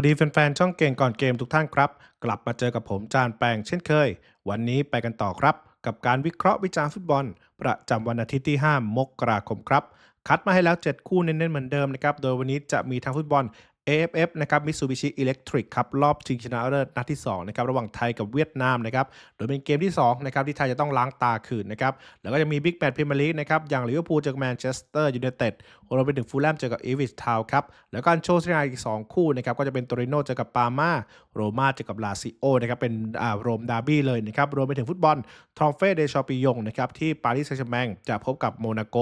สวัสดีแฟนๆ ช่องเก่งก่อนเกมทุกท่านครับ กลับมาเจอกับผมจานแปงเช่นเคย วันนี้ไปกันต่อครับ กับการวิเคราะห์วิจารณ์ฟุตบอล ประจำวันอาทิตย์ที่ 5 มกราคมครับ คัดมาให้แล้ว 7 คู่เน้นๆ เหมือนเดิมนะครับ โดยวันนี้จะมีทั้งฟุตบอล AFF นะครับ Mitsubishi Electric ครับ รอบชิงชนะเลิศนัดที่2นะครับ ระหว่างไทยกับเวียดนามนะครับ โดยเป็นเกมที่2นะครับ ที่ไทยจะต้องล้างตาคืนนะครับ แล้วก็จะมีบิ๊กแมตช์พรีเมียร์ลีกนะครับ อย่างลิเวอร์พูลเจอกับแมนเชสเตอร์ยูไนเต็ดรวมไปถึงฟูลแลมเจอกับอีวิสทาวครับ แล้วก็อันโชสนาอีก 2 คู่นะครับ ก็จะเป็นโตริโนเจอกับปาม่า โรม่าเจอกับลาซิโอนะครับ เป็นอ่าโรมดาร์บี้เลยนะครับ รวมไปถึงฟุตบอลทรอมเฟ่เดชอปิยงนะครับ ที่ปารีสแซงต์แชร์แมงจะพบกับโมนาโก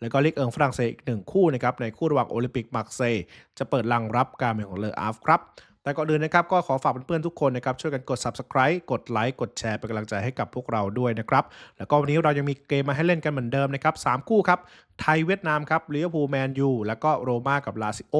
แล้วก็ลีกเอิงฝรั่งเศสอีกหนึ่งคู่นะครับ ในคู่ระหว่างโอลิมปิกมาร์เซย์จะเปิดรังรับการเมืองของเลออาฟครับ แต่ก่อนอื่นนะครับก็ขอฝากเพื่อนๆทุกคนนะครับช่วยกันกด subscribe กดไลค์กดแชร์เป็นกำลังใจให้กับพวกเราด้วยนะครับแล้วก็วันนี้เรายังมีเกมมาให้เล่นกันเหมือนเดิมนะครับสามคู่ครับไทยเวียดนามครับลิเวอร์พูลแมนยูแล้วก็โรม่ากับลาซิโอ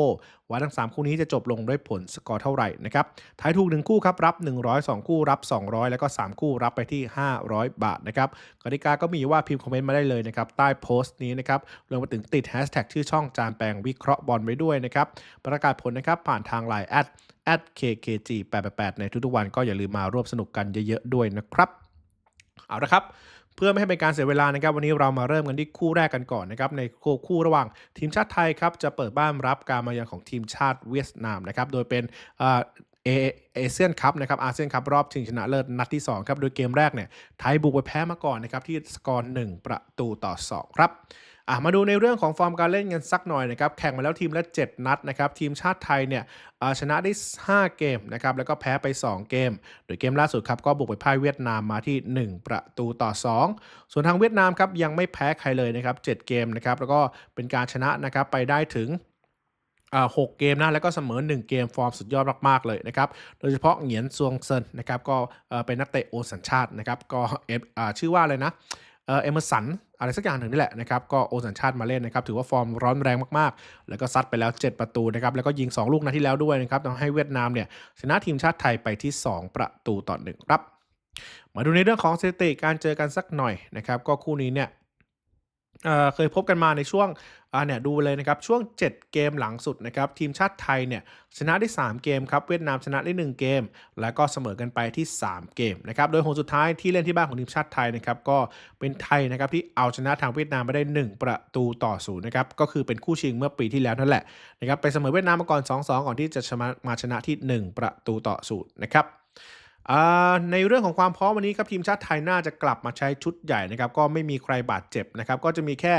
ว่าทั้ง 3 คู่นี้จะจบลงด้วยผลสกอร์เท่าไหร่นะครับทายถูก 1 คู่ครับรับ 102 คู่รับ 200 แล้วก็ 3 คู่รับไปที่ 500 บาทนะครับกติกาก็มีว่าพิมพ์คอมเมนต์มาได้เลยนะครับใต้โพสต์นี้นะครับรวมไปถึงติดแฮชแท็กชื่อช่องจานแปลงวิเคราะห์บอลไว้ด้วยนะครับประกาศผลนะครับผ่านทางไลน์แอด @kkg888 ในทุกๆวันก็อย่าลืมมาร่วมสนุกกันเยอะๆด้วยนะครับ เอาละครับเพื่อไม่ให้เป็นการเสียเวลานะครับ วันนี้เรามาเริ่มกันที่คู่แรกกันก่อนนะครับ ในคู่คู่ระหว่างทีมชาติไทยครับจะเปิดบ้านรับการมาเยือนของทีมชาติเวียดนามนะครับ โดยเป็นเอเอเอเชียนคัพนะครับอาเซียนคัพรอบชิงชนะเลิศนัดที่ 2 ครับ โดยเกมแรกเนี่ยไทยบุกไปแพ้มาก่อนนะครับ ที่สกอร์1ประตูต่อ 2 ครับ อะมาดูในเรื่องของฟอร์มการเล่นกันสักหน่อยนะครับแข่งมาแล้วทีมละ 7 นัดนะครับทีมชาติไทยเนี่ยชนะได้ 5 เกมนะครับแล้วก็แพ้ไป 2 เกม โดยเกมล่าสุดครับก็บุกไปพ่ายเวียดนามมาที่ 1 ประตูต่อ 2 ส่วนทางเวียดนามครับยังไม่แพ้ใครเลยนะครับ7เกมนะครับแล้วก็เป็นการชนะนะครับไปได้ถึงหกเกมนะแล้วก็เสมอ 1 เกมฟอร์มสุดยอดมาก ๆ เลยนะครับ โดยเฉพาะเหงียนซวงเซินนะครับก็เป็นนักเตะโอสัญชาตินะครับก็เอฟชื่อว่าอะไรนะ เอเมอร์สันอะไรสักอย่างหนึ่งนี่แหละนะครับก็โอนสัญชาติมาเล่นนะครับถือว่าฟอร์มร้อนแรงมากๆ แล้วก็ซัดไปแล้ว 7 ประตูนะครับแล้วก็ยิง 2 ลูกนาที่แล้วด้วยนะครับทำให้เวียดนามเนี่ยชนะทีมชาติไทยไปที่ 2 ประตูต่อหนึ่งครับมาดูในเรื่องของสถิติการเจอกันสักหน่อยนะครับก็คู่นี้เนี่ย เเคยพบกันมาในช่วงอ่าเนี่ยดูเลยนะครับ ช่วง 7 เกมหลังสุดนะครับ ทีมชาติไทยเนี่ยชนะได้ 3 เกมครับ เวียดนามชนะได้ 1 เกม แล้วก็เสมอกันไปที่ 3 เกมนะครับ โดยหนสุดท้ายที่เล่นที่บ้านของทีมชาติไทยนะครับ ก็เป็นไทยนะครับที่เอาชนะทางเวียดนามไปได้ 1 ประตูต่อศูนย์นะครับ ก็คือเป็นคู่ชิงเมื่อปีที่แล้วนั่นแหละนะครับ ไปเสมอเวียดนามมาก่อน 2-2 ก่อนที่จะมาชนะที่ 1 ประตูต่อศูนย์นะครับ ในเรื่องของความพร้อมวันนี้ครับทีมชาติไทยน่าจะกลับมาใช้ชุดใหญ่นะครับก็ไม่มีใครบาดเจ็บนะครับก็จะมีแค่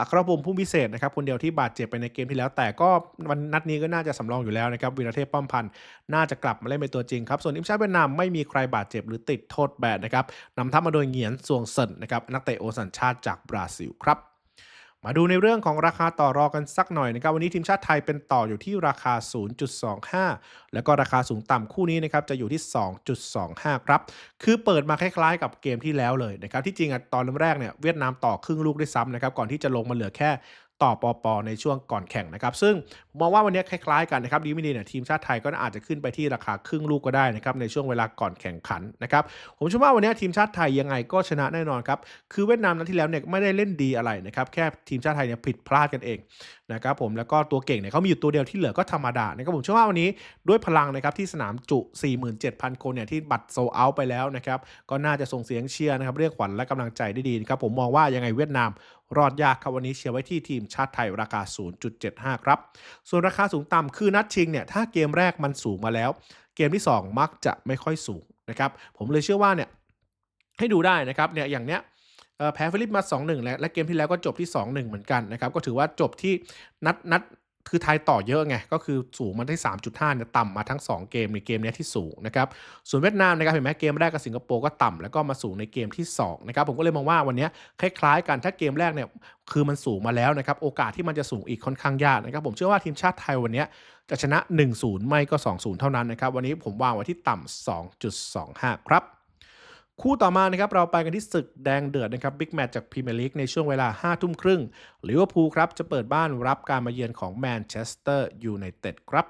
อัครพงศ์ผู้พิเศษนะครับคนเดียวที่บาดเจ็บไปในเกมที่แล้ว แต่ก็วันนัดนี้ก็น่าจะสำรองอยู่แล้วนะครับวีรเทพป้อมพันธ์น่าจะกลับมาเล่นเป็นตัวจริงครับส่วนทีมชาติเวียดนามไม่มีใครบาดเจ็บหรือติดโทษแบนนะครับนำทัพมาโดยเหงียนซวงเซินนะครับนักเตะโอสัญชาติจากบราซิลครับ มาดูในเรื่องของราคาต่อรองกันสักหน่อยนะครับวันนี้ทีมชาติไทยเป็นต่ออยู่ที่ราคา 0.25 แล้วก็ราคาสูงต่ำคู่นี้นะครับจะอยู่ที่ 2.25 ครับ คือเปิดมาคล้ายๆ กับเกมที่แล้วเลยนะครับที่จริงอะตอนแรกเนี่ยเวียดนามต่อครึ่งลูกได้ซ้ำนะครับก่อนที่จะลงมาเหลือแค่ ต่อปอปอในช่วงก่อนแข่งนะครับ ซึ่งมองว่าวันนี้คล้ายๆกันนะครับดีไม่ดีเนี่ยทีมชาติไทยก็อาจจะขึ้นไปที่ราคาครึ่งลูกก็ได้นะครับในช่วงเวลาก่อนแข่งขันนะครับผมเชื่อว่าวันนี้ทีมชาติไทยยังไงก็ชนะแน่นอนครับคือเวียดนามนัดที่แล้วเนี่ยไม่ได้เล่นดีอะไรนะครับแค่ทีมชาติไทยเนี่ยผิดพลาดกันเองนะครับผมแล้วก็ตัวเก่งเนี่ยเขามีอยู่ตัวเดียวที่เหลือก็ธรรมดานะครับผมเชื่อว่าวันนี้ด้วยพลังนะครับที่สนามจุ 47,000 คนเนี่ยที่บัตรโซเอาไปแล้วนะครับก็น่าจะส่งเสียงเชียร์นะครับเรียกขวัญและกำลังใจได้ดีนะครับผมมองว่ายังไงเวียดนาม รอดยากครับวันนี้เชียร์ไว้ที่ทีมชาติไทยราคา 0.75 ครับ ส่วนราคาสูงต่ำคือนัดชิงเนี่ยถ้าเกมแรกมันสูงมาแล้ว เกมที่ 2 มักจะไม่ค่อยสูงนะครับผมเลยเชื่อว่าเนี่ยให้ดูได้นะครับเนี่ยอย่างเนี้ยแพ้ฟิลิปมา 2-1 แล้วและเกมที่แล้วก็จบที่ 2-1 เหมือนกันนะครับก็ถือว่าจบที่นัดนัด คือไทยต่อเยอะไง ก็คือสูงมาที่ 3.5เนี่ยต่ำมาทั้ง 2 เกมในเกมนี้ที่สูงนะครับส่วนเวียดนามนะครับเห็นไหมเกมแรกกับสิงคโปร์ก็ต่ำแล้วก็มาสูงในเกมที่2นะครับผมก็เลยมองว่าวันนี้คล้ายๆกันถ้าเกมแรกเนี่ยคือมันสูงมาแล้วนะครับโอกาสที่มันจะสูงอีกค่อนข้างยากนะครับผมเชื่อว่าทีมชาติไทยวันนี้จะชนะ 1-0 ไม่ก็ 2-0 เท่านั้นนะครับวันนี้ผมวางไว้ที่ต่ำ2.25 ครับ คู่ต่อมานะครับเราไปกันที่ศึกแดงเดือดนะครับบิ๊กแมตช์จากพรีเมียร์ลีกในช่วงเวลา 5 ทุ่มครึ่งลิเวอร์พูลครับจะเปิดบ้านรับการมาเยือนของแมนเชสเตอร์ยูไนเต็ดครับ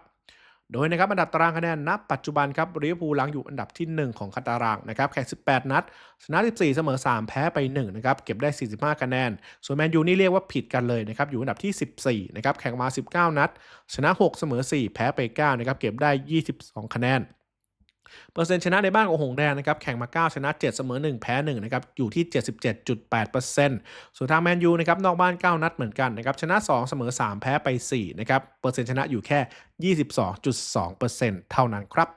โดยนะครับอันดับตารางคะแนนณปัจจุบันครับลิเวอร์พูลหลังอยู่อันดับที่ 1 ของคัตารางนะครับแข่ง 18 นัด ชนะ 14 เสมอ 3 แพ้ไป1นะครับเก็บได้ 45 คะแนน ส่วนแมนยูนี่เรียกว่าผิดกันเลยนะครับอยู่อันดับที่ 14 นะครับแข่งมา 19 นัด ชนะ 6 เสมอ 4 แพ้ไป 9 นะครับเก็บได้ 22 คะแนน เปอร์เซ็นต์ชนะในบ้านของหงแดงนะครับแข่งมา 9 ชนะ 7 เสมอ 1 แพ้1นะครับอยู่ที่ 77.8%ส่วนทางแมนยูนะครับนอกบ้าน 9 นัดเหมือนกันนะครับชนะ 2 เสมอ 3 แพ้ไป4นะครับเปอร์เซ็นต์ชนะอยู่แค่ 22.2%เท่านั้นครับ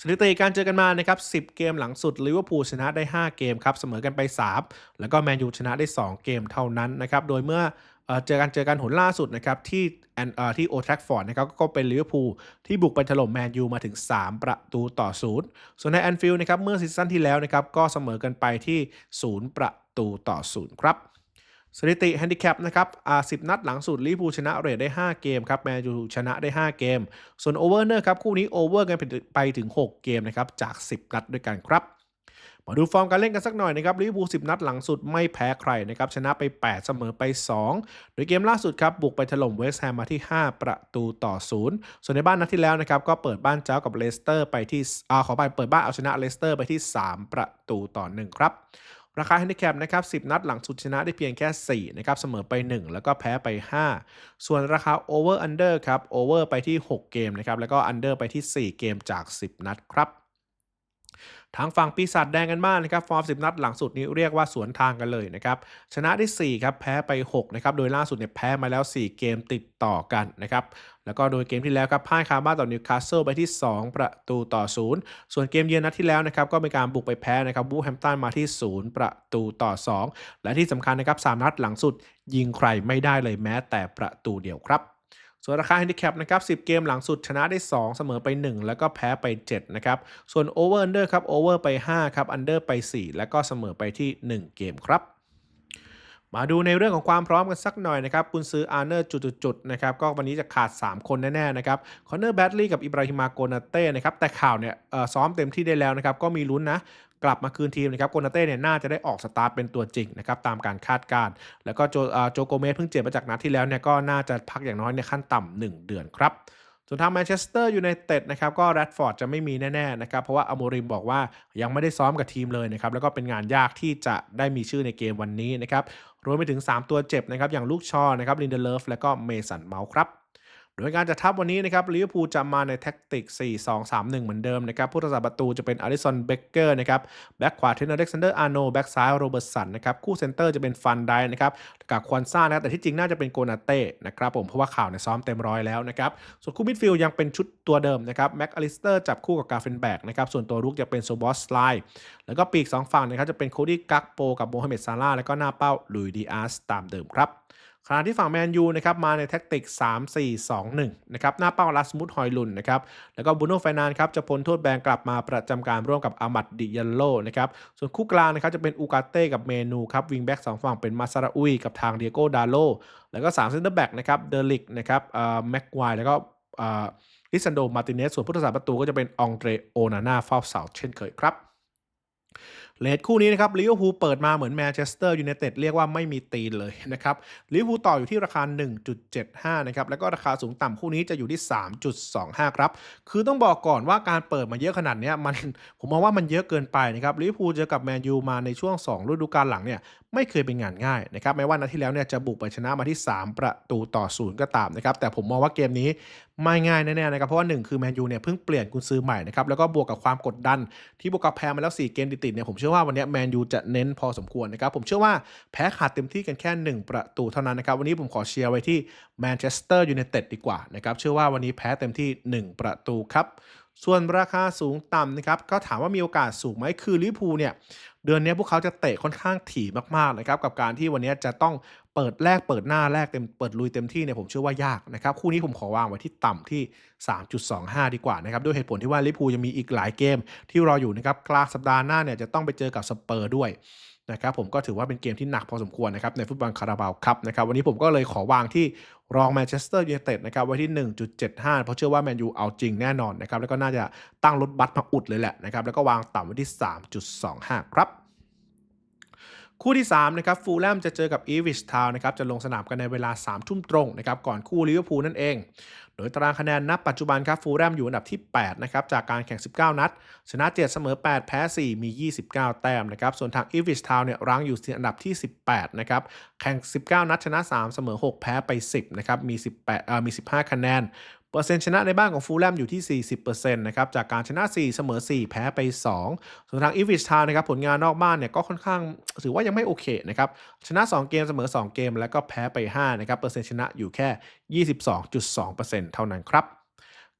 สถิติการเจอกันมานะครับ 10 เกมหลังสุดลิเวอร์พูลชนะได้ 5 เกมครับ เสมอกันไป 3 แล้วก็แมนยูชนะได้ 2 เกมเท่านั้นนะครับ โดยเมื่อ เอ่อเจอกันเจอกันหนล่าสุดนะครับที่แอนเอ่อที่โอทรักฟอร์ดนะครับก็เป็นลิเวอร์พูลที่บุกไปถล่มแมนยูมาถึง 3 ประตูต่อ0ส่วนในแอนฟิลด์นะครับเมื่อซีซั่นที่แล้วนะครับก็เสมอกันไปที่ 0 ประตูต่อ0ครับสถิติแฮนดิแคปนะครับอ่า10นัดหลังสุดลิเวอร์พูลชนะเรทได้ 5 เกมครับแมนยูชนะได้ 5 เกม ส่วนโอเวอร์เนอร์ครับคู่นี้โอเวอร์กันไปถึง 6 เกมนะครับจาก 10 นัดด้วยกันครับ มาดูฟอร์มการเล่นกันสักหน่อยนะครับลิเวอร์พูล10 นัดหลังสุดไม่แพ้ใครนะครับชนะไป 8 เสมอไป 2 โดยเกมล่าสุดครับบุกไปถล่มเวสต์แฮมมาที่ 5 ประตูต่อ 0 ส่วนในบ้านนัดที่แล้วนะครับก็เปิดบ้านเจ้ากับเลสเตอร์ไปที่อ่าขอไปเปิดบ้านเอาชนะเลสเตอร์ไปที่ 3 ประตูต่อ 1 ครับราคาแฮนดิแคปนะครับ 10 นัดหลังสุดชนะได้เพียงแค่ 4 นะครับ เสมอไป 1 แล้วก็แพ้ไป 5 ส่วนราคา Over Under ครับ Over ไปที่ 6 เกมนะครับ แล้วก็ Under ไปที่ 4 เกมจาก 10 นัดครับ ทางฝั่งปีศาจแดงกันบ้างนะครับ ฟอร์ม 10 นัดหลังสุดนี้เรียกว่าสวนทางกันเลยนะครับ ชนะได้4ครับ แพ้ไป6นะครับ โดยล่าสุดเนี่ยแพ้มาแล้ว 4 เกมติดต่อกันนะครับ แล้วก็โดยเกมที่แล้วครับพ่ายคาบ้าต่อนิวคาสเซิลไปที่ 2 ประตูต่อ 0 ส่วนเกมเยือนนัดที่แล้วนะครับ ก็มีการบุกไปแพ้นะครับบูแฮมตันมาที่ 0 ประตูต่อ 2 และที่สำคัญนะครับ3นัดหลังสุดยิงใครไม่ได้เลยแม้แต่ประตูเดียวครับ ส่วนราคา Handicap นะครับ10 เกมหลังสุดชนะได้ 2 เสมอไป 1 แล้วก็แพ้ไป 7 นะครับ ส่วน Over Under ครับ Over ไป 5 ครับ Under ไป 4 แล้วก็เสมอไปที่ 1 เกมครับมาดูในเรื่องของความพร้อมกันสักหน่อยนะครับกุนซืออาร์เนอร์จุดๆนะครับก็วันนี้จะขาด 3 คนแน่ๆนะครับคอนเนอร์แบดลีย์กับอิบราฮิมาโกนาเต้นะครับแต่ข่าวเนี่ยซ้อมเต็มที่ได้แล้วนะครับก็มีลุ้นนะ กลับมาคืนทีมนะครับโกนาเต้เนี่ยน่าจะได้ออกสตาร์ทเป็นตัวจริงนะครับตามการคาดการณ์แล้วก็โจโจโกเมสเพิ่งเจ็บมาจากนัดที่แล้วเนี่ยก็น่าจะพักอย่างน้อยในขั้นต่ำหนึ่งเดือนครับส่วนทางแมนเชสเตอร์ยูไนเต็ดนะครับก็แรดฟอร์ดจะไม่มีแน่ๆนะครับเพราะว่าอโมริมบอกว่ายังไม่ได้ซ้อมกับทีมเลยนะครับแล้วก็เป็นงานยากที่จะได้มีชื่อในเกมวันนี้นะครับรวมไปถึง 3 ตัวเจ็บนะครับอย่างลูกชอนะครับลินเดเลฟและก็เมสันเมาส์ครับ โดยการจัดทัพวันนี้นะครับลิเวอร์พูลจะมาในแท็กติก 4-2-3-1 เหมือนเดิมนะครับผู้รักษาประตูจะเป็นอลิสันเบเกอร์นะครับแบ็กขวาเทนเนอร์เล็กซานเดอร์อาร์โนแบ็กซ้ายโรเบิร์ตสันนะครับคู่เซนเตอร์จะเป็นฟันไดนะครับกับควันซ่านะครับแต่ที่จริงน่าจะเป็นโกนาเต้นะครับผมเพราะว่าข่าวในซ้อมเต็มร้อยแล้วนะครับส่วนคู่มิดฟิลด์ยังเป็นชุดตัวเดิมนะครับแม็กอลิสเตอร์จับคู่กับกาเฟนแบกนะครับส่วนตัวรุกจะเป็นโซบอสไลแล้วก็ปีกสองฝั่งนะครับจะเป็นโคดี้กักโปกับโมฮัมเหม็ดซาร่าแล้วก็หน้าเป้าลุยดีอาร์สตามเดิมครับ ขณะที่ฝั่งแมนยูนะครับมาในแท็กติก 3 4 2 1 นะครับหน้าเป้าลัสมุดฮอยลุนนะครับแล้วก็บูโน่ไฟนานครับจะพ้นโทษแบนกลับมาประจำการร่วมกับอามัดดิยัลโลนะครับส่วนคู่กลางนะครับจะเป็นอูกาเต้กับเมนูครับวิงแบ็กสองฝั่งเป็นมาซาราอุยกับทางเดียโกดาโลแล้วก็3เซนเตอร์แบ็กนะครับเดลิกนะครับเอ่อแม็กไวแล้วก็เอ่อลิซันโดมาติเนสส่วนผู้รักษาประตูก็จะเป็นองเดรโอนาน่าเฝ้าเสาเช่นเคยครับ เลดคู่นี้นะครับลิเวอร์พูลเปิดมาเหมือนแมนเชสเตอร์ยูไนเต็ดเรียกว่าไม่มีตีนเลยนะครับลิเวอร์พูลต่ออยู่ที่ราคา 1.75 นะครับ แล้วก็ราคาสูงต่ำคู่นี้จะอยู่ที่ 3.25 ครับ คือต้องบอกก่อนว่าการเปิดมาเยอะขนาดนี้มันผมมองว่ามันเยอะเกินไปนะครับลิเวอร์พูลเจอกับแมนยูมาในช่วง 2 ฤดูกาลหลังเนี่ยไม่เคยเป็นงานง่ายนะครับแม้ว่านัดที่แล้วเนี่ยจะบุกไปชนะมาที่ 3 ประตูต่อศูนย์ก็ตามนะครับแต่ผมมองว่าเกมนี้ไม่ง่ายแน่ๆนะครับเพราะว่าหนึ่งคือแมนยูเนี่ยเพิ่งเปลี่ยนกุญซือใหม่นะครับแล้วก็บวกกับความกดดัน ที่บวกกับแพ้มาแล้ว 4 เกมติดๆเนี่ยผมเชื่อว่าวันนี้แมนยูจะเน้นพอสมควรนะครับผมเชื่อว่าแพ้ขาดเต็มที่กันแค่ 1 ประตูเท่านั้นนะครับวันนี้ผมขอเชียร์ไว้ที่แมนเชสเตอร์ยูไนเต็ดดีกว่านะครับเชื่อว่าวันนี้แพ้เต็มที่ 1 ประตูครับส่วนราคาสูงต่ำนะครับก็ถามว่ามีโอกาสสูงไหมคือลิพูเนี่ยเดือนนี้พวกเขาจะเตะค่อนข้างถี่มากๆนะครับกับการที่วันนี้จะต้อง เปิดแรกเปิดหน้าแรกเต็มเปิดลุยเต็มที่เนี่ยผมเชื่อว่ายากนะครับคู่นี้ผมขอวางไว้ที่ต่ำที่ 3.25 ดีกว่านะครับด้วยเหตุผลที่ว่าลิเวอร์พูยังมีอีกหลายเกมที่รออยู่นะครับกลางสัปดาห์หน้าเนี่ยจะต้องไปเจอกับสเปอร์ด้วยนะครับผมก็ถือว่าเป็นเกมที่หนักพอสมควรนะครับในฟุตบอลคาราบาวครับนะครับวันนี้ผมก็เลยขอวางที่รองแมนเชสเตอร์ยูไนเต็ดนะครับไว้ที่ 1.75 เพราะเชื่อว่าแมนยูเอาจริงแน่นอนนะครับแล้วก็น่าจะตั้งรถบัสมาอุดเลยแหละนะครับแล้วก็วางต่ำไว้ที่ 3.25 ครับ คู่ที่3นะครับฟูลแลมจะเจอกับอีวิชทาวนะครับจะลงสนามกันในเวลา3ทุ่มตรงนะครับก่อนคู่ลิเวอร์พูลนั่นเอง โดยตารางคะแนนนับปัจจุบันครับฟูลแลมอยู่อันดับที่8นะครับจากการแข่ง 19 นัด ชนะ 7 เสมอ 8 แพ้ 4 มี 29 แต้มนะครับส่วนทางอีวิชทาวเนี่ยรั้งอยู่ที่อันดับที่ 18นะครับแข่ง 19 นัดชนะ 3 เสมอ 6 แพ้ไป 10นะครับมี 18เอ่อมี 15 คะแนน เปอร์เซ็นต์ชนะในบ้านของฟูลแลมอยู่ที่ 40%นะครับ จากการชนะ 4 เสมอ 4 แพ้ไป 2 ส่วนทางอีวิชทาวนะครับ ผลงานนอกบ้านเนี่ยก็ค่อนข้างถือว่ายังไม่โอเคนะครับ ชนะ 2 เกมเสมอ 2 เกม แล้วก็แพ้ไป 5 นะครับ เปอร์เซ็นต์ชนะอยู่แค่ 22.2%เท่านั้นครับ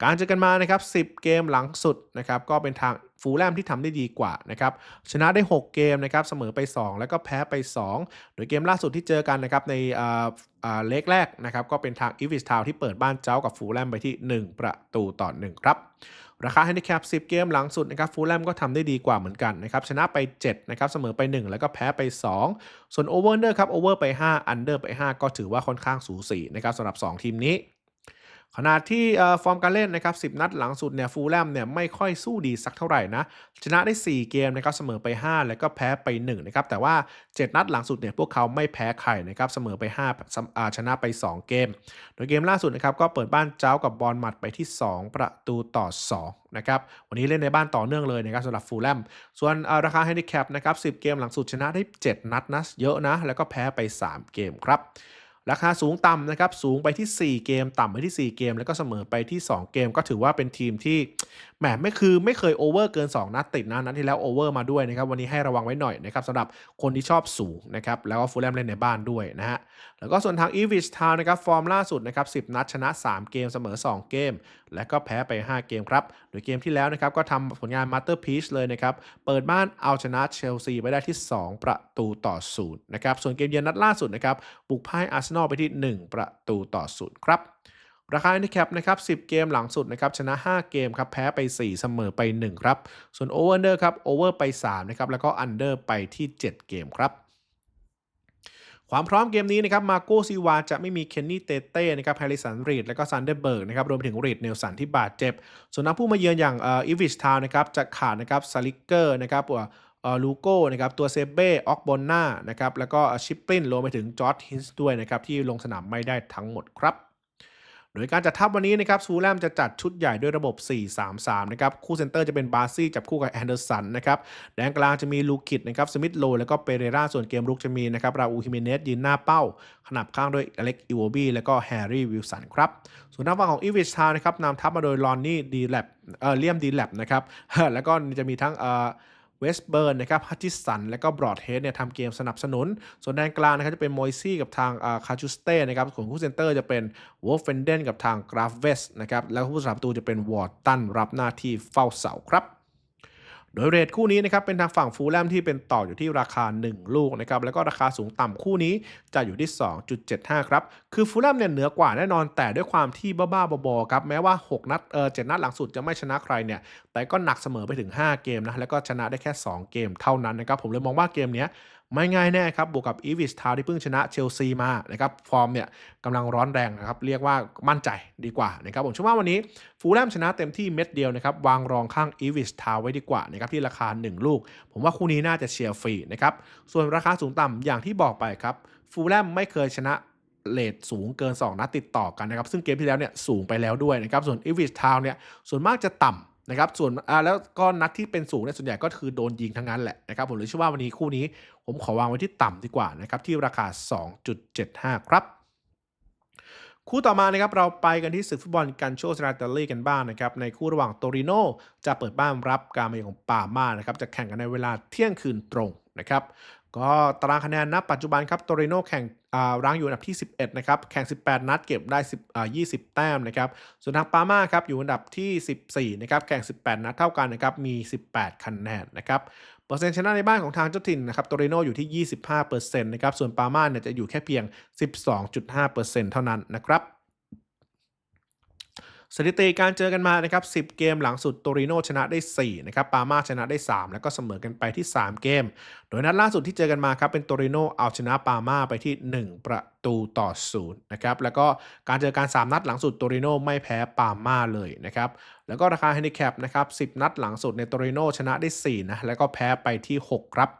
การเจอกันมานะครับ10 เกมหลังสุดนะครับก็เป็นทางฟูลแลมที่ทำได้ดีกว่านะครับชนะได้ 6 เกมนะครับเสมอไป 2 แล้วก็แพ้ไป 2 โดยเกมล่าสุดที่เจอกันนะครับในอ่าอ่าเลกแรกนะครับก็เป็นทางอีวิสทาวที่เปิดบ้านเจ้ากับฟูลแลมไปที่ 1 ประตูต่อ 1 ครับราคา Handicap 10 เกมหลังสุดนะครับฟูลแลมก็ทำได้ดีกว่าเหมือนกันนะครับชนะไป7นะครับเสมอไป 1 แล้วก็แพ้ไป 2 ส่วนโอเวอร์เนอร์ครับโอเวอร์ไป5อันเดอร์ไป 5 ก็ถือว่าค่อนข้างสูสีนะครับสำหรับ 2 ทีมนี้ ขณะที่ฟอร์มการเล่นนะครับ 10 นัดหลังสุดเนี่ยฟูลแลมเนี่ยไม่ค่อยสู้ดีสักเท่าไหร่นะ ชนะได้ 4 เกมนะครับเสมอไป 5 แล้วก็แพ้ไป1นะครับแต่ว่า 7 นัดหลังสุดเนี่ยพวกเขาไม่แพ้ใครนะครับเสมอไป5อาชนะไป 2 เกม โดยเกมล่าสุดนะครับก็เปิดบ้านเจ้ากับบอลหมัดไปที่ 2 ประตูต่อ 2 นะครับ วันนี้เล่นในบ้านต่อเนื่องเลยนะครับสำหรับฟูลแลมส่วนราคา Handicap นะครับ10 เกมหลังสุดชนะได้ 7 นัดนะเยอะนะแล้วก็แพ้ไป 3 เกมครับ ราคาสูงต่ำนะครับ สูงไปที่ 4 เกม ต่ำไปที่ 4 เกม แล้วก็เสมอไปที่ 2 เกม ก็ถือว่าเป็นทีมที่ แหมไม่คือไม่เคยโอเวอร์เกิน 2 นัดติดนะนัดที่แล้วโอเวอร์มาด้วยนะครับวันนี้ให้ระวังไว้หน่อยนะครับสำหรับคนที่ชอบสูงนะครับแล้วก็ฟูลแลมเล่นในบ้านด้วยนะฮะแล้วก็ส่วนทางอีวิชทาวนะครับฟอร์มล่าสุดนะครับ10 นัดชนะ 3 เกมเสมอ 2 เกม และก็แพ้ไป 5 เกมครับโดยเกมที่แล้วนะครับก็ทำผลงานมาสเตอร์พีชเลยนะครับเปิดบ้านเอาชนะเชลซีไปได้ที่ 2 ประตูต่อ0นะครับส่วนเกมเยือนนัดล่าสุดนะครับบุกพ่ายอาร์เซนอลไปที่ 1 ประตูต่อ0ครับ ราคา handicap นะครับ 10 เกมหลังสุดนะครับชนะ 5 เกมครับแพ้ไป 4 เสมอไป 1 ครับ ส่วน over under ครับ over ไป 3 นะครับ แล้วก็ under ไปที่ 7 เกมครับความพร้อมเกมนี้นะครับมาโกซิวาจะไม่มีเคนนี่เตเต้นะครับแฮริสันรีดและก็ซันเดอร์เบิร์กนะครับรวมไปถึงรีดเนลสันที่บาดเจ็บ ส่วนนักผู้มาเยือนอย่างอีวิชทาวนะครับจะขาดนะครับซาลิกเกอร์นะครับตัวเอ่อลูโก้นะครับตัวเซเบ้ออกบอนนานะครับแล้วก็ชิปปินรวมไปถึงจอร์ดฮินส์ด้วยนะครับที่ลงสนามไม่ได้ทั้งหมดครับ โดยการจัดทัพวันนี้นะครับซูแลมจะจัดชุดใหญ่ด้วยระบบ 4-3-3 นะครับ คู่เซนเตอร์จะเป็นบาซี่จับคู่กับแอนเดอร์สันนะครับ แดนกลางจะมีลูคิดนะครับ สมิธโล แล้วก็เปเรรา ส่วนเกมรุกจะมีนะครับ ราอูฮิเมเนสยืนหน้าเป้า ขนับข้างด้วยอเล็กอิวบีแล้วก็แฮร์รี่วิลสันครับ ส่วนทาฝั่งของอีวิชทาวนะครับนำทัพมาโดยลอนนี่ดีแลบเอ่อเลียมดีแลบนะครับ แล้วก็จะมีทั้งเอ่อ เวสเบิร์นนะครับฮัตติสัน และก็บรอดเฮดเนี่ยทำเกมสนับสนุน ส่วนแดนกลางนะครับจะเป็นมอยซี่กับทางคาชูสเต้นะครับส่วนคู่เซนเตอร์จะเป็นวอลเฟนเดนกับทางกราฟเวสนะครับแล้วผู้สาประตูจะเป็นวอร์ตันรับหน้าที่เฝ้าเสาครับ โดยเรทคู่นี้นะครับเป็นทางฝั่งฟูลแลมที่เป็นต่ออยู่ที่ราคา 1 ลูกนะครับแล้วก็ราคาสูงต่ำคู่นี้จะอยู่ที่ 2.75 ครับ คือฟูลแลมเนี่ยเหนือกว่าแน่นอนแต่ด้วยความที่บ้าๆบอๆครับแม้ว่า 6 นัดเออเนัดหลังสุดจะไม่ชนะใครเนี่ยแต่ก็หนักเสมอไปถึง 5 เกมนะแล้วก็ชนะได้แค่ 2 เกมเท่านั้นนะครับผมเลยมองว่าเกมเนี้ย ไม่ง่ายแน่ครับ บวกกับอีวิชทาวที่เพิ่งชนะเชลซีมานะครับ ฟอร์มเนี่ยกำลังร้อนแรงนะครับ เรียกว่ามั่นใจดีกว่านะครับ ผมเชื่อว่าวันนี้ฟูลแลมชนะเต็มที่เม็ดเดียวนะครับ วางรองข้างอีวิชทาวไว้ดีกว่านะครับที่ราคา 1 ลูก ผมว่าคู่นี้น่าจะเชียร์ฟรีนะครับ ส่วนราคาสูงต่ำอย่างที่บอกไปครับ ฟูลแลมไม่เคยชนะเลทสูงเกิน 2 นัดติดต่อกันนะครับ ซึ่งเกมที่แล้วเนี่ยสูงไปแล้วด้วยนะครับ ส่วนอีวิชทาวเนี่ยส่วนมากจะต่ำ นะครับส่วนอ่าแล้วก็นัดที่เป็นสูงเนี่ยส่วนใหญ่ก็คือโดนยิงทั้งนั้นแหละนะครับผมเลยเชื่อว่าวันนี้คู่นี้ ผมขอวางไว้ที่ต่ำดีกว่านะครับที่ราคา 2.75 ครับ คู่ต่อมานะครับเราไปกันที่ศึกฟุตบอลกันโชสราเตอรี่กันบ้างนะครับในคู่ระหว่างโตริโนจะเปิดบ้านรับการมาเยือนของปาม่านะครับจะแข่งกันในเวลาเที่ยงคืนตรงนะครับก็ตารางคะแนนณปัจจุบันครับโตริโนแข่ง รั้งอยู่อันดับที่ 11 นะครับ แข่ง 18 นัดเก็บได้10อ่า20 แต้มนะครับ ส่วนทางปาม่าครับอยู่อันดับที่ 14 นะครับ แข่ง 18 นัดเท่ากันนะครับ มี 18 คะแนนนะครับ เปอร์เซ็นต์ชนะในบ้านของทางเจ้าถิ่นนะครับ โตริโนอยู่ที่ 25%นะครับ ส่วนปาม่าเนี่ยจะอยู่แค่เพียง 12.5%เท่านั้นนะครับ สถิติการเจอกันมานะครับ 10 เกมหลังสุดโตริโนชนะได้ 4 นะครับ ปาม่าชนะได้ 3 แล้วก็เสมอกันไปที่ 3 เกม โดยนัดล่าสุดที่เจอกันมาครับ เป็นโตริโนเอาชนะปาม่าไปที่ 1 ประตูต่อ 0 นะครับ แล้วก็การเจอการ3นัดหลังสุดโตริโนไม่แพ้ปาม่าเลยนะครับ แล้วก็ราคา handicap นะครับ 10 นัดหลังสุดในโตริโนชนะได้ 4 นะ แล้วก็แพ้ไปที่ 6 ครับ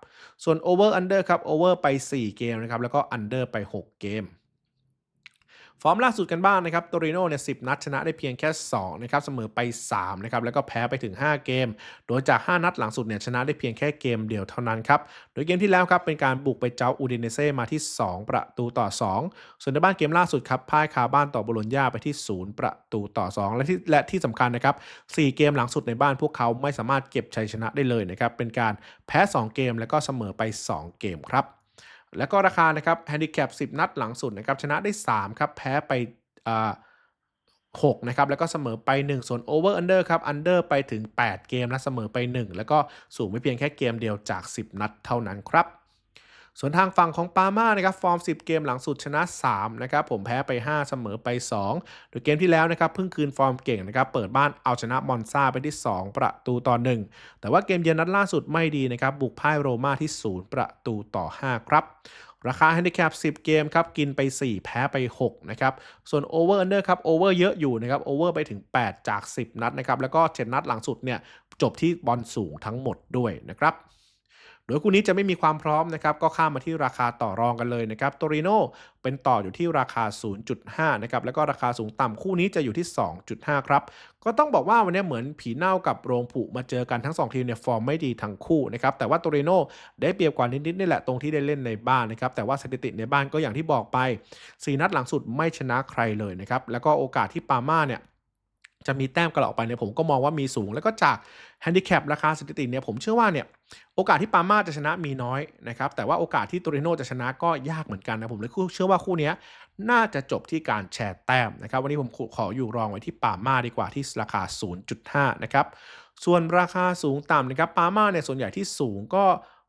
ส่วน over under ครับ over ไป 4 เกมนะครับ แล้วก็ under ไป 6 เกม ฟอร์มล่าสุดกันบ้างนะครับโตริโน่เนี่ยสินัดชนะได้เพียงแค่2นะครับเสมอไป3นะครับแล้วก็แพ้ไปถึง 5 เกม โดยจาก 5 นัดหลังสุดเนี่ยชนะได้เพียงแค่เกมเดียวเท่านั้นครับ โดยเกมที่แล้วครับเป็นการบุกไปเจ้าอูดิเนเซ่มาที่ 2 ประตูต่อ 2 ส่วนในบ้านเกมล่าสุดครับพ่ายคาบ้านต่อโบโลญญาไปที่ 0 ประตูต่อ 2 และที่และที่สำคัญนะครับ4เกมหลังสุดในบ้านพวกเขาไม่สามารถเก็บชัยชนะได้เลยนะครับเป็นการแพ้ 2 เกมแล้วก็เสมอไป 2 เกมครับ แล้วก็ราคานะครับแฮนดิแคป10 นัดหลังสุดนะครับชนะได้ 3 ครับ แพ้ไปอ่า6นะครับแล้วก็เสมอไป 1 ส่วน Over Under ครับ Under ไปถึง 8 เกมนะเสมอไป 1 แล้วก็สูงไม่เพียงแค่เกมเดียวจาก 10 นัดเท่านั้นครับ ส่วนทางฝั่งของปาม่านะครับฟอร์ม 10 เกมหลังสุดชนะ3นะครับผมแพ้ไป 5 เสมอไป 2 โดยเกมที่แล้วนะครับเพิ่งคืนฟอร์มเก่งนะครับเปิดบ้านเอาชนะมอนซาไปที่ 2 ประตูต่อ 1 แต่ว่าเกมเยือนนัดล่าสุดไม่ดีนะครับบุกพ่ายโรม่าที่ 0 ประตูต่อ 5 ครับราคา Handicap 10 เกมครับ กินไป 4 แพ้ไป 6 นะครับ ส่วน Over Under ครับ Over เยอะอยู่นะครับ Over ไปถึง 8 จาก 10 นัดนะครับ แล้วก็ 7 นัดหลังสุดเนี่ย จบที่บอลสูงทั้งหมดด้วยนะครับ โดยคู่นี้จะไม่มีความพร้อมนะครับก็ข้ามมาที่ราคาต่อรองกันเลยนะครับโตริโนเป็นต่ออยู่ที่ราคา 0.5 นะครับแล้วก็ราคาสูงต่ำคู่นี้จะอยู่ที่ 2.5 ครับ ก็ต้องบอกว่าวันนี้เหมือนผีเน่ากับโรงผุมาเจอกันทั้ง 2 ทีมเนี่ยฟอร์มไม่ดีทั้งคู่นะครับแต่ว่าโตริโนได้เปรียบกว่านิดๆนี่แหละตรงที่ได้เล่นในบ้านนะครับแต่ว่าสถิติในบ้านก็อย่างที่บอกไป 4 นัดหลังสุดไม่ชนะใครเลยนะครับแล้วก็โอกาสที่ปาม่าเนี่ย จะมีแต้มกระเหลาออกไปเนี่ยผมก็มองว่ามีสูง แล้วก็จากแฮนดิแคปราคาสถิติเนี่ยผมเชื่อว่าเนี่ยโอกาสที่ปาม่าจะชนะมีน้อยนะครับแต่ว่าโอกาสที่โตริโนจะชนะก็ยากเหมือนกันนะผมเลยเชื่อว่าคู่นี้น่าจะจบที่การแชร์แต้มนะครับวันนี้ผมขออยู่รองไว้ที่ปาม่าดีกว่าที่ราคา 0.5 นะครับส่วนราคาสูงต่ำนะครับปาม่าเนี่ยส่วนใหญ่ที่สูงก็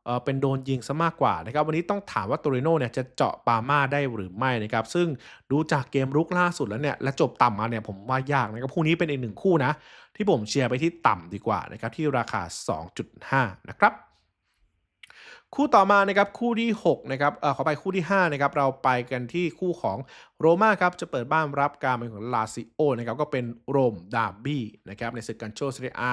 เออเป็นโดนยิงซะมากกว่านะครับวันนี้ต้องถามว่าโตริโนเนี่ยจะเจาะปาม่าได้หรือไม่นะครับซึ่งดูจากเกมรุกล่าสุดแล้วเนี่ยและจบต่ำมาเนี่ยผมว่ายากนะครับคู่นี้เป็นอีกหนึ่งคู่นะที่ผมเชียร์ไปที่ต่ำดีกว่านะครับที่ราคา 2.5 นะครับ คู่ต่อมานะครับคู่ที่6นะครับเออขอไปคู่ที่5นะครับเราไปกันที่คู่ของโรม่าครับจะเปิดบ้านรับการมาของลาซิโอนะครับก็เป็นโรมดาร์บี้นะครับในศึกกันโชซเรียอา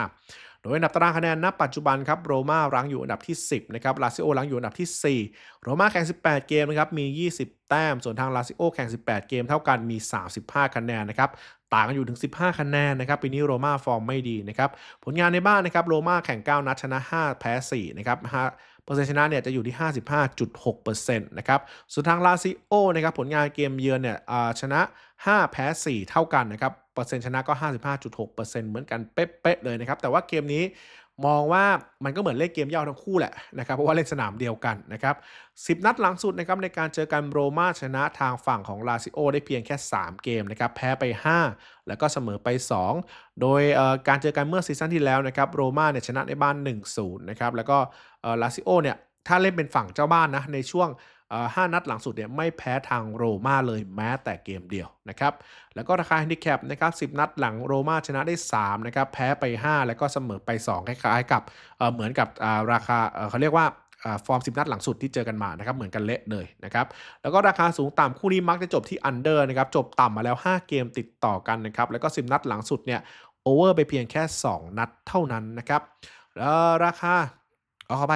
โดยอันดับตารางคะแนนณปัจจุบันครับโรม่ารั้งอยู่อันดับที่ 10นะครับลาซิโอรั้งอยู่อันดับที่ 4 โรม่าแข่ง 18 เกมนะครับมี 20 แต้ม ส่วนทางลาซิโอแข่ง 18 เกมเท่ากันมี 35 คะแนนนะครับต่างกันอยู่ถึง 15 คะแนนนะครับปีนี้โรม่าฟอร์มไม่ดีนะครับผลงานในบ้านนะครับโรม่าแข่ง 9 นัดชนะ 5 แพ้4นะครับ5 เปอร์เซ็นต์ชนะเนี่ยจะอยู่ที่ 55.6%นะครับส่วนทางลาซิโอนะครับผลงานเกมเยือนเนี่ยชนะ 5 แพ้ 4 เท่ากันนะครับเปอร์เซ็นต์ชนะก็ 55.6%เหมือนกันเป๊ะๆเลยนะครับแต่ว่าเกมนี้ มองว่ามันก็เหมือนเล่นเกมยาวทั้งคู่แหละนะครับเพราะว่าเล่นสนามเดียวกันนะครับ10นัดหลังสุดนะครับในการเจอกันโรม่าชนะทางฝั่งของลาซิโอได้เพียงแค่ 3 เกมนะครับแพ้ไป 5 แล้วก็เสมอไป 2 โดยการเจอกันเมื่อซีซั่นที่แล้วนะครับโรม่าเนี่ยชนะในบ้าน 1-0นะครับแล้วก็ลาซิโอเนี่ยถ้าเล่นเป็นฝั่งเจ้าบ้านนะในช่วง ห้านัดหลังสุดเนี่ยไม่แพ้ทางโรม่าเลยแม้แต่เกมเดียวนะครับแล้วก็ราคาแฮนดิแคปนะครับ10นัดหลังโรม่าชนะได้3นะครับแพ้ไป 5 แล้วก็เสมอไป 2 คล้ายๆกับเหมือนกับราคาเขาเรียกว่าฟอร์ม 10 นัดหลังสุดที่เจอกันมานะครับเหมือนกันเละเลยนะครับแล้วก็ราคาสูงต่ำคู่นี้มักจะจบที่อันเดอร์นะครับจบต่ำมาแล้ว 5 เกมติดต่อกันนะครับแล้วก็ 10 นัดหลังสุดเนี่ยโอเวอร์ไปเพียงแค่ 2 นัดเท่านั้นนะครับแล้วราคา เอาเข้าไป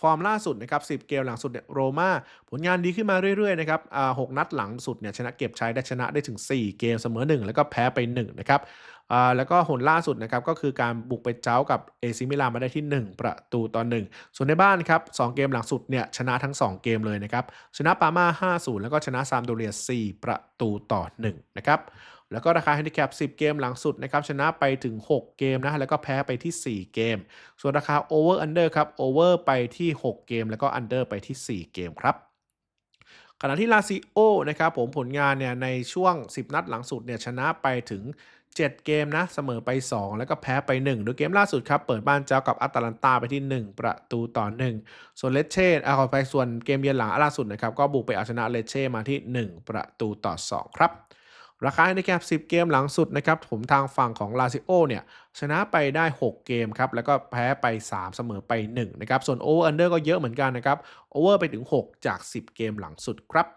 ฟอร์มล่าสุดนะครับ10 เกมหลังสุดเนี่ยโรม่าผลงานดีขึ้นมาเรื่อยๆนะครับหกนัดหลังสุดเนี่ยชนะเก็บใช้ได้ชนะได้ถึง 4 เกมเสมอ 1 แล้วก็แพ้ไป 1 นะครับแล้วก็หนล่าสุดนะครับก็คือการบุกไปเจ้ากับเอซิมิลานมาได้ที่ 1 ประตูต่อ1ส่วนในบ้านครับ2เกมหลังสุดเนี่ยชนะทั้ง 2 เกมเลยนะครับชนะปาม่า5-0 แล้วก็ชนะซามโดเรีย4ประตูต่อ1นะครับ แล้วก็ราคาแฮนดิแคป10 เกมหลังสุดนะครับชนะไปถึง 6 เกมนะแล้วก็แพ้ไปที่ 4 เกม ส่วนราคา Over Under ครับ Over ไปที่ 6 เกม แล้วก็ Under ไปที่ 4 เกมครับขณะที่ลาซิโอนะครับผมผลงานเนี่ยในช่วง 10 นัดหลังสุดเนี่ยชนะไปถึง 7 เกมนะเสมอไป 2 แล้วก็แพ้ไป 1 โดยเกมล่าสุดครับ เปิดบ้านเจ้ากับอัตแลนตาไปที่ 1 ประตูต่อ 1 ส่วนเลเช่เอาไปส่วนเกมเยือนหลังล่าสุดนะครับ ก็บุกไปเอาชนะเลเช่มาที่ 1 ประตูต่อ 2 ครับ ราคาในแคป10 เกมหลังสุดนะครับผมทางฝั่งของลาซิโอเนี่ยชนะไปได้ 6 เกมครับ แล้วก็แพ้ไป 3 เสมอไป 1 นะครับ ส่วนโอเวอร์อันเดอร์ก็เยอะเหมือนกันนะครับโอเวอร์ไปถึง 6 จาก 10 เกมหลังสุดครับ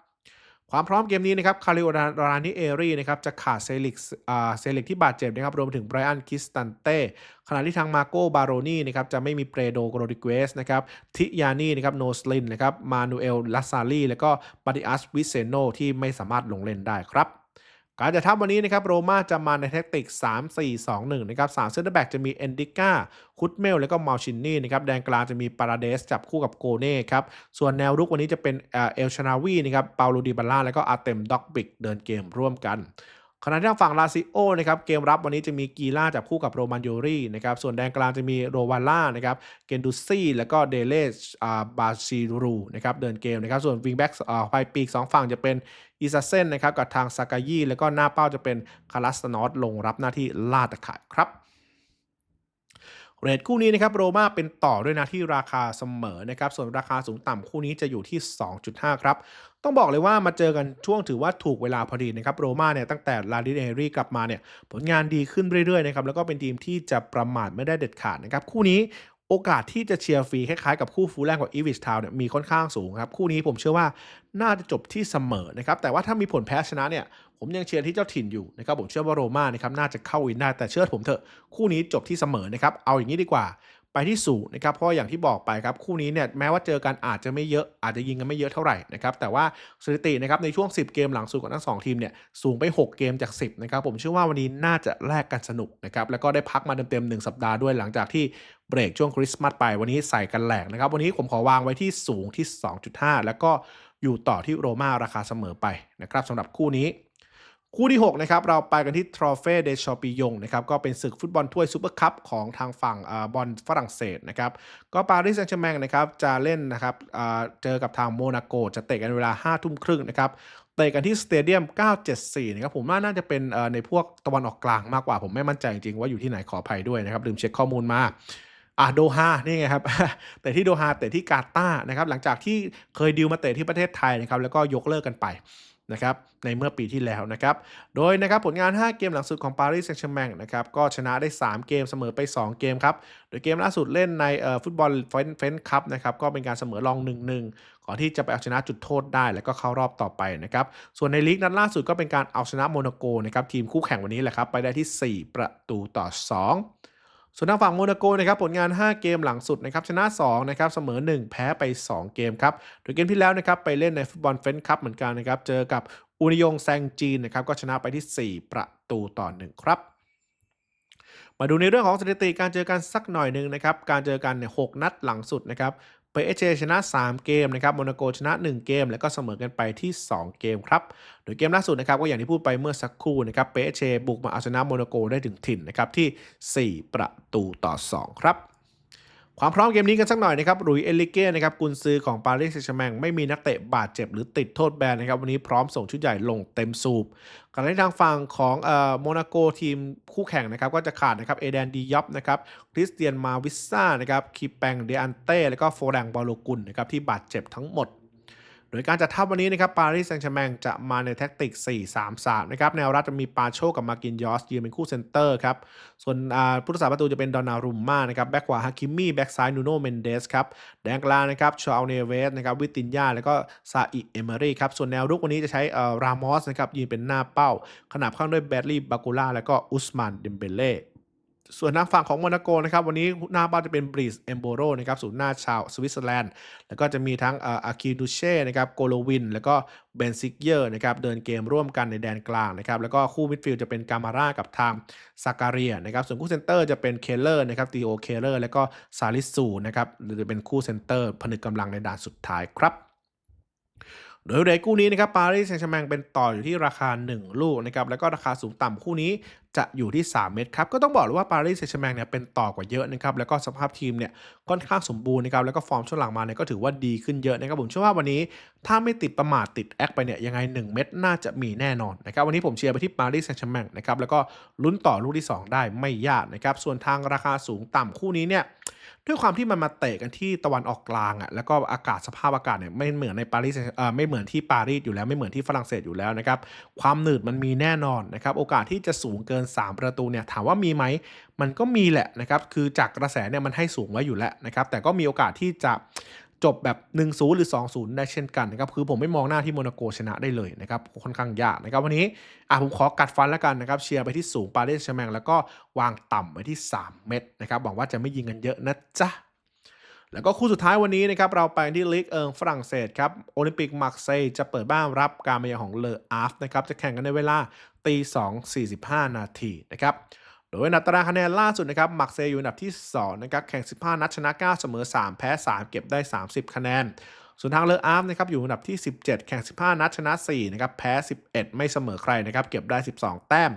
ความพร้อมเกมนี้นะครับคาริโอรานิเอรีนะครับจะขาดเซลิกเซลิกที่บาดเจ็บนะครับรวมถึงไบรอันคิสตันเต้ขณะที่ทางมาโกบารอนี่นะครับจะไม่มีเปโดโกรดิเกสนะครับทิยานี่นะครับโนสลินนะครับมานูเอลลาซาลีแล้วก็ปาดิอัสวิเซโนที่ไม่สามารถลงเล่นได้ครับ การจะทับวันนี้นะครับโรม่าจะมาในแท็กติก 3-4-2-1 นะครับสามเซนเตอร์แบ็กจะมีเอนดิก้าคุตเมล แล้วก็มาลชินนี่นะครับแดนกลางจะมีปาราเดสจับคู่กับโกเน่ครับ ส่วนแนวรุกวันนี้จะเป็นเอลชนาวีนะครับเปาโลดิบาล่าแล้วก็อาร์เต็มด็อกบิกเดินเกมร่วมกัน ขณะที่ทางฝั่งลาซิโอนะครับเกมรับวันนี้จะมีกีล่าจับคู่กับโรมันโยรีนะครับส่วนแดนกลางจะมีโรวาล่านะครับเกนดูซี่แล้วก็เดเลสอ่าบาซิรูนะครับเดินเกมนะครับส่วนวิงแบ็กไฟปีกสองฝั่งจะเป็นอิซาเซนนะครับกับทางซากายีแล้วก็หน้าเป้าจะเป็นคารัสนอตลงรับหน้าที่ล่าตะข่ายครับ เรทคู่นี้นะครับโรม่าเป็นต่อด้วยนะที่ราคาเสมอนะครับส่วนราคาสูงต่ำคู่นี้จะอยู่ที่ 2.5 ครับ ต้องบอกเลยว่ามาเจอกันช่วงถือว่าถูกเวลาพอดีนะครับโรม่าเนี่ยตั้งแต่ลาดิเนรี่กลับมาเนี่ยผลงานดีขึ้นเรื่อยๆนะครับแล้วก็เป็นทีมที่จะประมาทไม่ได้เด็ดขาดนะครับคู่นี้ โอกาสที่จะเชียร์ฟรีคล้ายๆกับคู่ฟูลแลมกับอีวิชทาว์เนี่ยมีค่อนข้างสูงครับ คู่นี้ผมเชื่อว่าน่าจะจบที่เสมอนะครับแต่ว่าถ้ามีผลแพ้ชนะเนี่ยผมยังเชียร์ที่เจ้าถิ่นอยู่นะครับผมเชื่อว่าโรม่านะครับน่าจะเข้าวินได้แต่เชื่อผมเถอะคู่นี้จบที่เสมอนะครับเอาอย่างนี้ดีกว่าไปที่สูงนะครับเพราะอย่างที่บอกไปครับคู่นี้เนี่ยแม้ว่าเจอกันอาจจะไม่เยอะอาจจะยิงกันไม่เยอะเท่าไหร่นะครับแต่ว่าสถิตินะครับในช่วง 10 เกมหลังสุดของทั้งสองทีมเนี่ยสูงไป 6 เกมจาก 10นะครับผมเชื่อว่าวันนี้น่าจะแลกกันสนุกนะครับแล้วก็ได้พักมาเต็มๆ1สัปดาห์ด้วยหลังจากที่ เบรกช่วงคริสต์มาสไปวันนี้ใส่กันแหลกนะครับ วันนี้ผมขอวางไว้ที่สูงที่ 2.5 แล้วก็อยู่ต่อที่โรม่าราคาเสมอไปนะครับสำหรับคู่นี้ คู่ที่ 6 นะครับ เราไปกันที่ทรอเฟ่เดชอปิยงนะครับ ก็เป็นศึกฟุตบอลถ้วยซูเปอร์คัพของทางฝั่งอบอลฝรั่งเศสนะครับ ก็ปารีสแซงต์แชร์แมงนะครับจะเล่นนะครับเจอกับทางโมนาโกจะเตะกันเวลา5ทุ่มครึ่งนะครับเตะกันที่สเตเดียม 974 นะครับ ผมว่าน่าจะเป็นในพวกตะวันออกกลางมากกว่า ผมไม่มั่นใจจริงๆว่าอยู่ที่ไหนขออภัยด้วยนะครับ ลืมเช็คข้อมูลมา อะโดฮานี่ไงครับแต่ที่โดฮาแต่ที่กาตาร์นะครับหลังจากที่เคยดิวมาเตะที่ประเทศไทยนะครับแล้วก็ยกเลิกกันไปนะครับในเมื่อปีที่แล้วนะครับโดยนะครับผลงาน 5 เกมหลังสุดของปารีสแซงต์แชร์แมงนะครับก็ชนะได้ 3 เกมเสมอไป 2 เกมครับโดยเกมล่าสุดเล่นในเอ่อฟุตบอลเฟนเฟนคัพนะครับก็เป็นการเสมอรอง 1-1 ก่อนที่จะไปเอาชนะจุดโทษได้ แล้วก็เข้ารอบต่อไปนะครับส่วนในลีกนัดล่าสุดก็เป็นการเอาชนะโมนาโกนะครับทีมคู่แข่งวันนี้แหละครับไปได้ที่ 4 ประตูต่อ 2 ส่วนทางฝั่งโมนาโกนะครับผลงาน 5 เกมหลังสุดนะครับชนะ2นะครับเสมอ 1 แพ้ไป 2 เกมครับโดยเกมที่แล้วนะครับไปเล่นในฟุตบอลเฟนคัพเหมือนกันนะครับเจอกับอุนิยงแซงจีนนะครับก็ชนะไปที่ 4 ประตูต่อ 1 ครับมาดูในเรื่องของสถิติการเจอกันสักหน่อยหนึ่งนะครับ การเจอกันเนี่ยหนัดหลังสุดนะครับ เปเอเชชนะ 3 เกมนะครับโมนาโกชนะ 1 เกม แล้วก็เสมอกันไปที่ 2 เกมครับ โดยเกมล่าสุดนะครับก็อย่างที่พูดไปเมื่อสักครู่นะครับเปเอชบุกมาเอาชนะโมนาโกได้ถึงถิ่นนะครับที่ 4 ประตูต่อ 2 ครับ ความพร้อมเกมนี้กันสักหน่อยนะครับ รุยเอลิเก้นะครับกุนซือของปารีสแซงต์แชร์แมงไม่มีนักเตะบาดเจ็บหรือติดโทษแบนนะครับ วันนี้พร้อมส่งชุดใหญ่ลงเต็มสูบขณะในทางฝั่งของเอ่อโมนาโกทีมคู่แข่งนะครับ ก็จะขาดนะครับ เอแดนดียอบนะครับ คริสเตียนมาวิสซ่านะครับ คีแปงเดอันเต้ แล้วก็โฟแดงบอลโลกุลนะครับที่บาดเจ็บทั้งหมด ดยการจัดทัพวันนี้นะครับปารีสแซงต์แชร์แมงจะมาในแท็กติก 4-3-3 นะครับ แนวรับจะมีปาโชกับมากินยอสยืนเป็นคู่เซนเตอร์ครับ ส่วนผู้รักษาประตูจะเป็นดอนนารุมมานะครับ แบ็กขวาฮาคิมมี่ แบ็กซ้ายนูโนเมนเดสครับ แดนกลางนะครับ ชาลเนเวสนะครับ วิตินยา แล้วก็ซาอิเอเมอรี่ครับ ส่วนแนวรุกวันนี้จะใช้รามอสนะครับยืนเป็นหน้าเป้า ขนาบข้างด้วยแบดลี่บากูล่า แล้วก็อุสมานเดมเบเล่ ส่วนทางฝั่งของโมนาโกนะครับวันนี้หน้าเป้าจะเป็นบริสเอมโบโรนะครับศูนย์หน้าชาวสวิตเซอร์แลนด์ แล้วก็จะมีทั้งอาคิดูเช่นะครับโกโลวิน แล้วก็เบนซิกเยอร์นะครับเดินเกมร่วมกันในแดนกลางนะครับแล้วก็คู่มิดฟิลด์จะเป็นกามาร่ากับทางซาการียนะครับส่วนคู่เซนเตอร์จะเป็นเคเลอร์นะครับตีโอเคเลอร์แล้วก็ซาลิสูนะครับหรือจะเป็นคู่เซนเตอร์ผนึกกำลังในด่านสุดท้ายครับ โดยเรทคู่นี้นะครับปารีสแซงต์แชร์แมงเป็นต่ออยู่ที่ราคา 1 ลูกนะครับแล้วก็ราคาสูงต่ำคู่นี้จะอยู่ที่ 3 เม็ดครับ ก็ต้องบอกเลยว่าปารีสแซงต์แชร์แมงเนี่ยเป็นต่อกว่าเยอะนะครับแล้วก็สภาพทีมเนี่ยค่อนข้างสมบูรณ์นะครับแล้วก็ฟอร์มช่วงหลังมาเนี่ยก็ถือว่าดีขึ้นเยอะนะครับผมเชื่อว่าวันนี้ถ้าไม่ติดประมาทติดแอคไปเนี่ยยังไง 1 เม็ดน่าจะมีแน่นอนนะครับวันนี้ผมเชียร์ไปที่ปารีสแซงต์แชร์แมงนะครับแล้วก็ลุ้นต่อลูกที่ 2 ได้ไม่ยากนะครับส่วนทางราคาสูงต่ำคู่นี้เนี่ย ด้วยความที่มันมาเตะกันที่ตะวันออกกลางอะแล้วก็อากาศสภาพอากาศเนี่ยไม่เหมือนในปารีสเอ่อไม่เหมือนที่ปารีสอยู่แล้วไม่เหมือนที่ฝรั่งเศสอยู่แล้วนะครับความหนืดมันมีแน่นอนนะครับโอกาสที่จะสูงเกิน 3 ประตูเนี่ยถามว่ามีไหมมันก็มีแหละนะครับคือจากกระแสเนี่ยมันให้สูงไว้อยู่แล้วนะครับแต่ก็มีโอกาสที่จะ จบแบบ 1-0 หรือ 2-0 ได้เช่นกันนะครับ คือผมไม่มองหน้าที่โมนาโกชนะได้เลยนะครับ ค่อนข้างยากนะครับ วันนี้อะผมขอกัดฟันแล้วกันนะครับ เชียร์ไปที่สูงปารีสแชร์แมงแล้วก็วางต่ำไว้ที่ 3 เม็ดนะครับ หวังว่าจะไม่ยิงกันเยอะนะจ๊ะแล้วก็คู่สุดท้ายวันนี้นะครับ เราไปที่ลีกเอิงฝรั่งเศสครับโอลิมปิกมาร์เซย์จะเปิดบ้านรับการมาเยือนของเลออาร์ฟนะครับจะแข่งกันในเวลาตี2 45นาทีนะครับ โดยอันดับตารางคะแนนล่าสุดนะครับมักเซย์อยู่อันดับที่2นะครับแข่ง 15 นัดชนะ 9 เสมอ 3 แพ้ 3 เก็บได้ 30 คะแนน ส่วนทางเลออาร์ฟนะครับอยู่อันดับที่ 17 แข่ง 15 นัดชนะ4นะครับแพ้ 11 ไม่เสมอใครนะครับเก็บได้ 12 แต้ม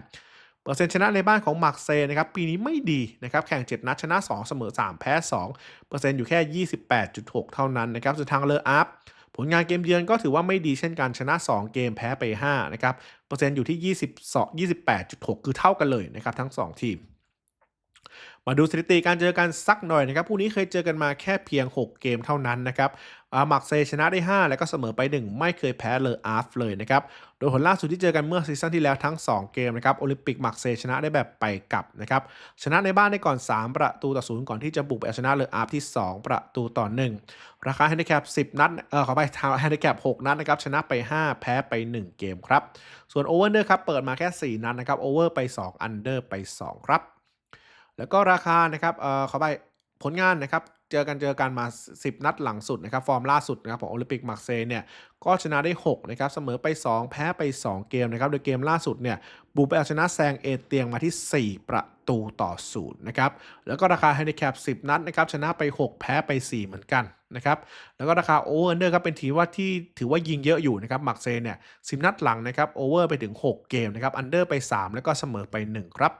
เปอร์เซ็นต์ชนะในบ้านของมักเซย์นะครับปีนี้ไม่ดีนะครับแข่ง 7 นัดชนะ 2 เสมอ 3 แพ้ 2 เปอร์เซ็นต์อยู่แค่ 28.6 เท่านั้นนะครับส่วนทางเลออาร์ฟ ผลงานเกมเยือนก็ถือว่าไม่ดีเช่นกันชนะ 2 เกมแพ้ไป5นะครับเปอร์เซ็นต์อยู่ที่ 22 28.6 คือเท่ากันเลยนะครับทั้ง 2 ทีม มาดูสถิติการเจอกันสักหน่อยนะครับคู่นี้เคยเจอกันมาแค่เพียง 6 เกมเท่านั้นนะครับอามักเซชนะได้ 5 แล้วก็เสมอไป 1 ไม่เคยแพ้เลออาร์ฟเลยนะครับ โดยผลล่าสุดที่เจอกันเมื่อซีซั่นที่แล้วทั้ง 2 เกมนะครับโอลิมปิกมักเซชนะได้แบบไปกลับนะครับ ชนะในบ้านได้ก่อน 3 ประตูต่อศูนย์ก่อนที่จะบุกไปเอาชนะเลออาร์ฟที่ 2 ประตูต่อ 1 ราคาแฮนดิแคป10 นัด เออขอไปทางแฮนดิแคป6 นัดนะครับ ชนะไป 5 แพ้ไป 1 เกมครับ ส่วนโอเวอร์เดอร์ครับเปิดมาแค่ 4 นัดนะครับโอเวอร์ไป 2 อันเดอร์ไป 2 ครับ แล้วก็ราคานะครับเอ่อขอไปผลงานนะครับเจอกันเจอกันมา 10 นัดหลังสุดนะครับฟอร์มล่าสุดนะครับของโอลิมปิกมาร์เซย์เนี่ยก็ชนะได้6นะครับเสมอไป 2 แพ้ไป 2 เกมนะครับโดยเกมล่าสุดเนี่ยบุกไปเอาชนะแซงเอเตียงมาที่ 4 ประตูต่อศูนย์นะครับแล้วก็ราคาแฮนดิแคป10 นัดนะครับชนะไป 6 แพ้ไป 4 เหมือนกันนะครับแล้วก็ราคาโอเวอร์เนอร์ครับเป็นทีว่าที่ถือว่ายิงเยอะอยู่นะครับมาร์เซย์เนี่ย10 นัดหลังนะครับโอเวอร์ไปถึง 6 เกมนะครับอันเดอร์ไป 3 แล้วก็เสมอไป 1 ครับ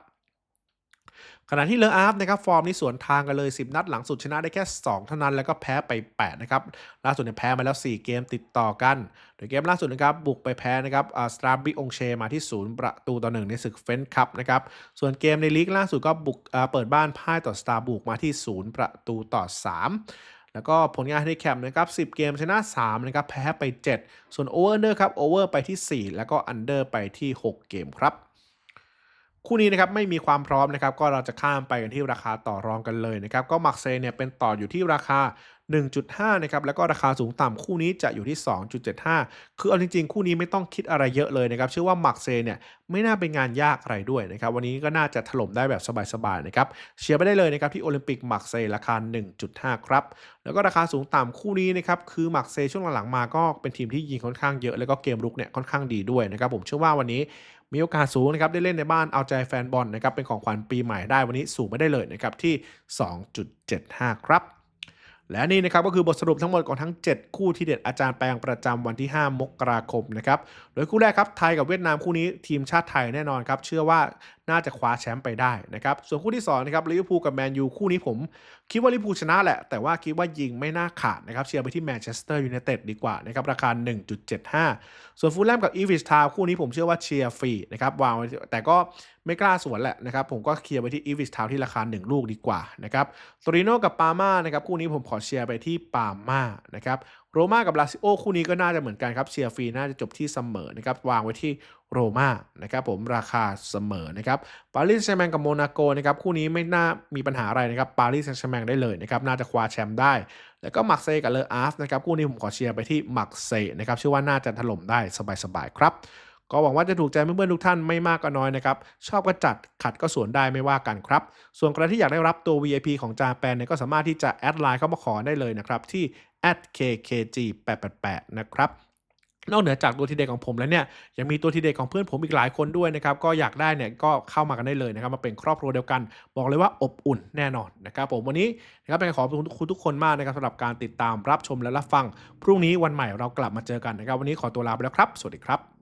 ขณะที่เลออาร์ฟนะครับฟอร์มนี่สวนทางกันเลย 10 นัดหลังสุดชนะได้แค่ 2 เท่านั้นแล้วก็แพ้ไป 8 นะครับ ล่าสุดเนี่ยแพ้มาแล้ว 4 เกมติดต่อกัน โดยเกมล่าสุดนะครับบุกไปแพ้นะครับสตราบิองเชมาที่ 0 ประตูต่อ 1 ในศึกเฟนคัพนะครับ ส่วนเกมในลีกล่าสุดก็บุกอ่าเปิดบ้านพ่ายต่อสตาร์บุกมาที่ 0 ประตูต่อ 3แล้วก็ผลงานในแคมป์นะครับ 10 เกมชนะ 3 นะครับ แพ้ไป 7 ส่วนโอเวอร์เนอร์ครับ โอเวอร์ไปที่ 4 แล้วก็อันเดอร์ไปที่ 6 เกมครับ คู่นี้นะครับไม่มีความพร้อมนะครับก็เราจะข้ามไปกันที่ราคาต่อรองกันเลยนะครับก็มักเซเนี่ยเป็นต่ออยู่ที่ราคา 1.5 นะครับแล้วก็ราคาสูงต่ำคู่นี้จะอยู่ที่ 2.75 คือเอาจริงๆ คู่นี้ไม่ต้องคิดอะไรเยอะเลยนะครับเชื่อว่ามักเซเนี่ยไม่น่าเป็นงานยากอะไรด้วยนะครับวันนี้ก็น่าจะถล่มได้แบบสบายๆนะครับเชียร์ไปได้เลยนะครับที่โอลิมปิกมักเซราคา 1.5 ครับแล้วก็ราคาสูงต่ำคู่นี้นะครับคือมักเซช่วงหลังๆมาก็เป็นทีมที่ยิงค่อนข้างเยอะแล้วก็เกมรุกเนี่ยค่อนข้างดีด้วยนะครับผมเชื่อว่าวันนี้ มีโอกาสสูงนะครับได้เล่นในบ้านเอาใจแฟนบอลนะครับเป็นของขวัญปีใหม่ได้วันนี้สูงไม่ได้เลยนะครับที่ 2.75 ครับ และนี่นะครับก็คือบทสรุปทั้งหมดของทั้ง 7 คู่ที่เด็ดอาจารย์แปลงประจำวันที่ 5 มกราคมนะครับโดยคู่แรกครับไทยกับเวียดนามคู่นี้ทีมชาติไทยแน่นอนครับเชื่อว่า น่าจะคว้าแชมป์ไปได้นะครับ ส่วนคู่ที่2นะครับลิเวอร์พูลกับแมนยูคู่นี้ผม คิดว่าลิเวอร์พูลชนะแหละ แต่ว่าคิดว่ายิงไม่น่าขาดนะครับ เชียร์ไปที่แมนเชสเตอร์ยูไนเต็ดดีกว่านะครับ ราคา 1.75 ส่วนฟูลแลมกับอีวิชทาวคู่นี้ผมเชื่อว่าเชียร์ฟรีนะครับวางไว้แต่ก็ไม่กล้าสวนแหละนะครับ ผมก็เคลียร์ไปที่อีวิชทาวที่ราคา 1 ลูกดีกว่านะครับโตริโนกับปาม่านะครับคู่นี้ผมขอเชียร์ไปที่ปาม่านะครับโรม่ากับลาซิโอคู่นี้ก็น่าจะเหมือนกันครับเชียร์ฟรีน่าจะจบที่เสมอนะครับวางไว้ที่โรม่านะครับผมราคาเสมอนะครับปารีสแซงต์แมงกับโมนาโกนะครับคู่นี้ไม่น่ามีปัญหาอะไรนะครับปารีสแซงต์แมงได้เลยนะครับน่าจะคว้าแชมป์ได้ แล้วก็มักเซกับเลออาร์ฟนะครับคู่นี้ผมขอเชียร์ไปที่มักเซนะครับเชื่อว่าน่าจะถล่มได้สบายๆครับ ก็หวังว่าจะถูกใจเพื่อนๆทุกท่านไม่มากก็น้อยนะครับ ชอบก็จัดขัดก็สวนได้ไม่ว่ากันครับ ส่วนใครที่อยากได้รับตัว VIP ของจาแปนเนี่ยก็สามารถที่จะแอดไลน์เข้ามาขอได้เลยนะครับที่ @kkg888 นะครับนอกเหนือจากตัวทีเด็ดของผมแล้วเนี่ยยังมีตัวทีเด็ดของเพื่อนผมอีกหลายคนด้วยนะครับก็อยากได้เนี่ยก็เข้ามากันได้เลยนะครับมาเป็นครอบครัวเดียวกัน บอกเลยว่าอบอุ่นแน่นอนนะครับผมวันนี้นะครับเป็นขอบคุณทุกคนมากนะครับสำหรับการติดตามรับชมและรับฟัง พรุ่งนี้วันใหม่เรากลับมาเจอกันนะครับวันนี้ขอตัวลาไปแล้วครับ สวัสดีครับ